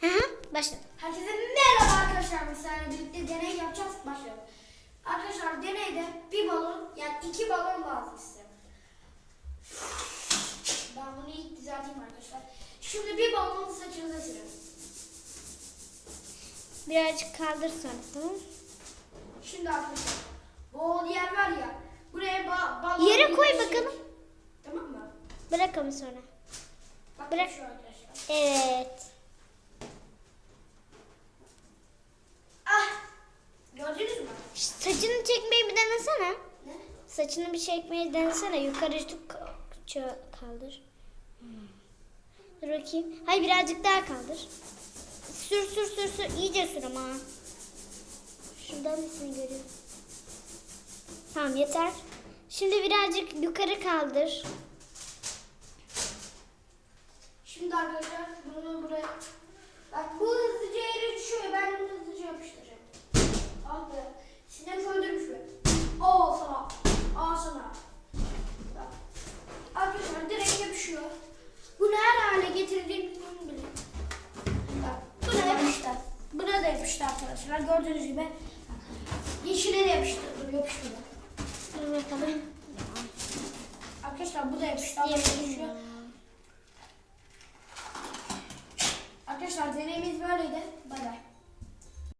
Hı hı. Başladı. Herkese merhaba arkadaşlar. Biz seninle birlikte deney yapacağız. Başlayalım. Arkadaşlar deneyde bir balon yani iki balon lazım size. Ben bunu ilk düzelteyim arkadaşlar. Şimdi bir balonu saçınıza sürün. Birazcık kaldır sonra. Şimdi arkadaşlar bu yer var ya buraya ba balon Yere koy bakalım. Tamam mı? Bırakalım sonra. Bak Bırak. şu arkadaşlar. Evet. Saçını çekmeyi bir denesene. Ne? Saçını bir çekmeyi denesene. Yukarı tut kaldır. Hmm. Dur bakayım. Hayır birazcık daha kaldır. Sür sür sür sür. İyice sür ama. Şuradan da seni görüyorum. Tamam yeter. Şimdi birazcık yukarı kaldır. Şimdi arkadaşlar bunu buraya bak bu yapıştı arkadaşlar. Gördüğünüz gibi. Yeşile de. Yapıştırdım. Dur bakalım. Arkadaşlar bu da yapıştı. Arkadaşlar deneyimiz böyleydi.